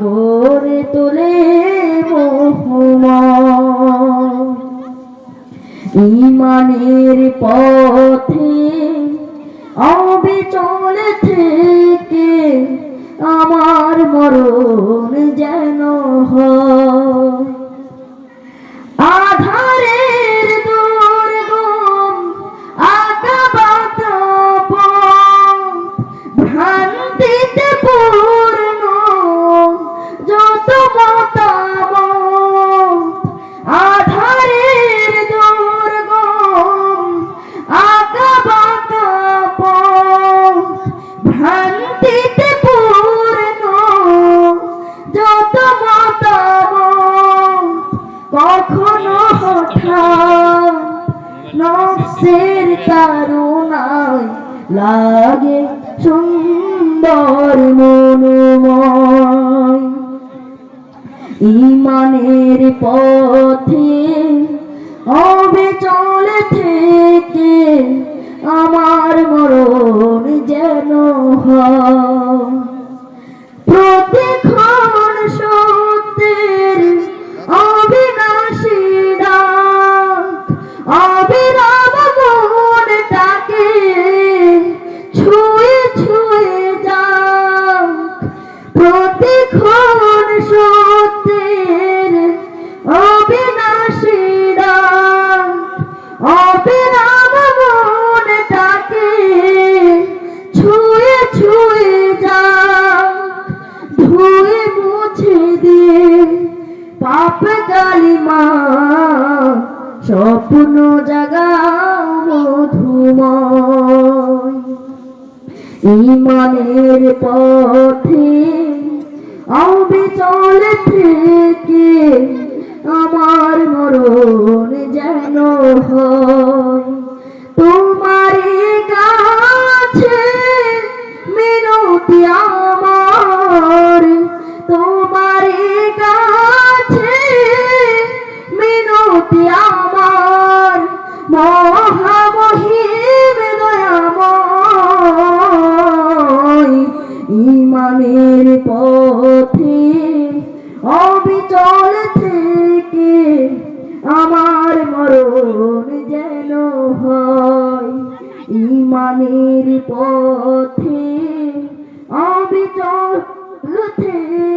করে তোলে ইমানের পথে অবিচল থেকে আমার মরণ যেন হয়। হঠাৎ নফসের লাগে সুন্দর মনোময়। ইমানের পথে অবিচল থেকে গালিমা স্বপ্ন জাগাও মধুময়। ইমানের পথে অবিচল থেকে আমার মরণ যেন হয়। তোমার কাছে মিনতি আমার তোমার কাছে মিনতি আমার, মহামহিম ইমানের পথে অবিচল থেকে আমার মরণ যেন হয়। ইমানের পথে অবিচল থেকে